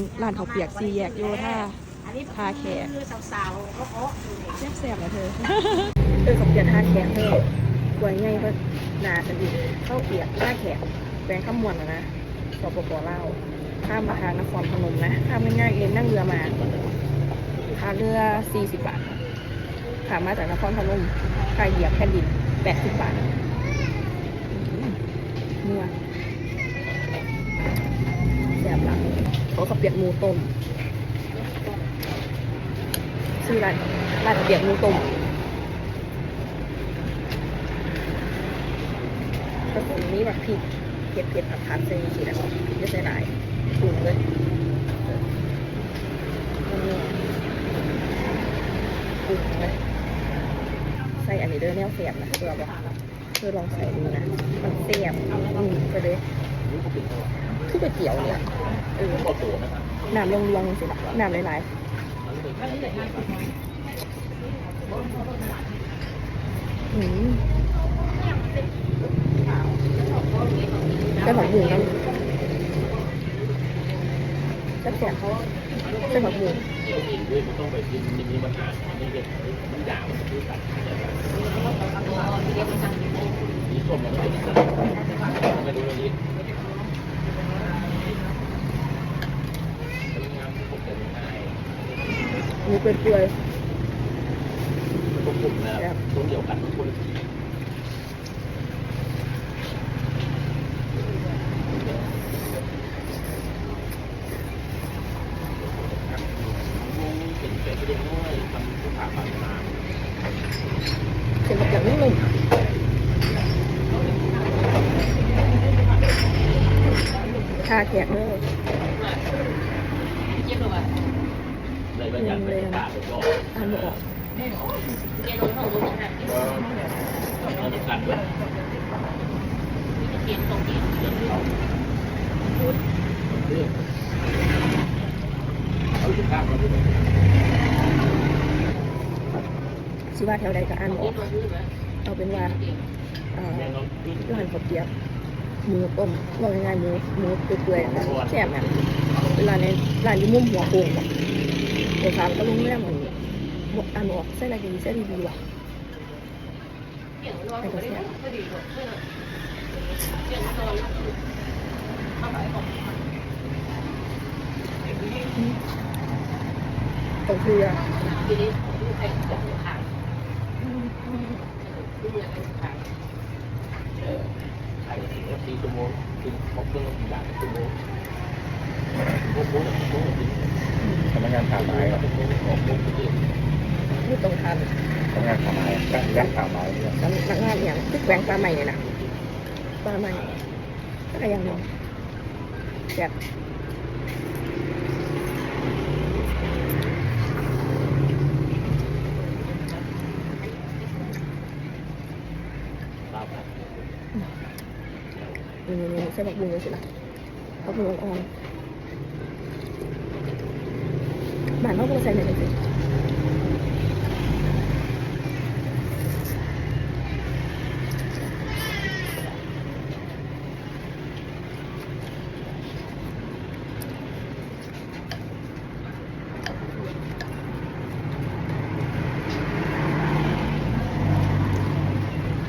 านร้านเขาวเปียกซีแยกโยธาอันนี้ทาแขก คือสาวๆเขาเขาอยู่นี่แซ่บๆนะเธอ เออเขาวเปียกท่าแขกเธอกวยใหญ่เพิ่นหนากันอีกข้าวเปียกท่าแขกแปลงข้ามวนนะนะสปปลาวข้ามมาทางนครพนมนะข้ามง่ายๆเองนั่งเรือมาค่าเรือ 40 บาทขามาจากนครพนมค่าเหยียบแผ่นดิน 80 บาทอื้อเนื้อ เขาข้าวเปียกหมูต้มชื่อร้านร้านเปียกหมูต้มกระสุนนี้แบบพริกเผ็ดเผ็ดผัดผัดใส่สีนะไม่ใส่หลายปรุงเลยปรุงเลยใส่อันนี้เด้อแนวเสียบนะเพื่อบอกเพื่อลองใส่ดูนะมันเสียบอืมไปเลยคือก๋วยเตี๋ยวเนี่ย เออน้ำลงๆสิละน้ำหลายๆอืมใส่ผักบุ้งนั่นแซ่บๆเขาใส่ผักบุ้ง เปื่อยพวกกลุ่มนะครับคนเดียวกันคนเป็นเป็นเรื่องน้อยทำผู้ผ่าปัญหาๆเส้นแบบนุ่มๆทาแขกเลย เลยบรรยากาศบรรยากาศก็ทานหมูออกเอาด้วยกันด้วยเอาสุภาพมาด้วยชิว่าแถวใดก็อ่านออกเอาเป็นว่าเอ่อแม่เราขึ้นร้านข้าวเปียกหมูต้มว่าง่ายๆหมูหมูเปื่อยๆนะแซ่บนี่ยเป็นร้านในร้านอยู่มุมหัวโป่ง แบบเดี๋ยวถามก็ลุงแม่เหมือนบอกอ่านออกเส้นอะไรดีเส้นดีว่ะตรงคือใส่สี่ชั่วโมงถึงครบเครื่องกี่อย่างชั่วโมงพวกพวกพวก พนักงานป่าไม้ครับพวกพวกพวกพวกนี่ตรงทานพนักงานป่าไม้ยักษ์ยักษ์ป่าไม้เนี่ยสำนักงานอย่างตึกแหวงปลาใหม่เนี่ยนะปลาใหม่ก็ยังนึงแซ่บตามอืมใส่บักบุ้งเลยสิล่ะบักบุ้งอ่อน บ้านเขาก็มาใส่ในนี้สิ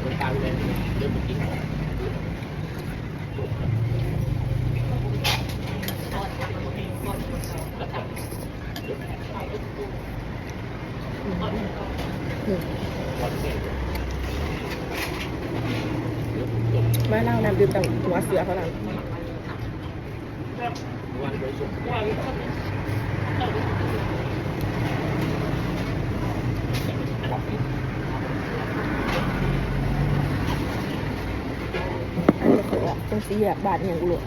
คนตามเลยเริ่มกินของ อื มวันเสร็จมาเล่านำดื่มแต่หัวเสือเขานั้นวันโดยสุขอันนี้เขาออกตรงสีแบบบาทอย่างอุลุห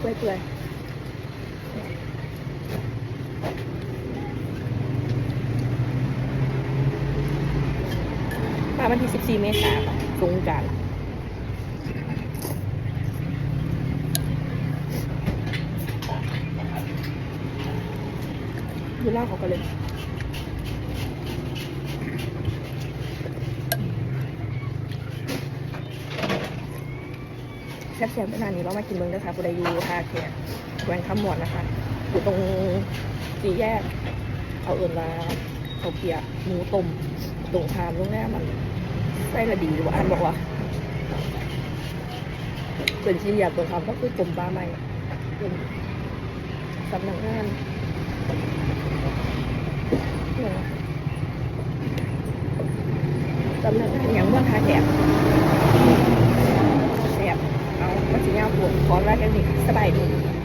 เปื่อยๆมาวันที่ 14 เมษายนสงการดูเล่าเขากันเลย แซ่บๆเวลานนี้เรามากินเมืองนะคะบุไดอยูทาแขกแหวนขมวดนะคะ อยู่ตรงสี่แยก เอาเอิญมาเขาเปียหมูต้มตรงทามโรงแรมมันไส้ละดีหรือว่าอันบอกว่าส่วนที่อยากตรงทามก็คือกลมบ้าใหม่เป็นสำนักงานสำนักงานอย่างเมืองทาแขก แสบเอาก็สิยาวปวดขอรักันดีสบายดี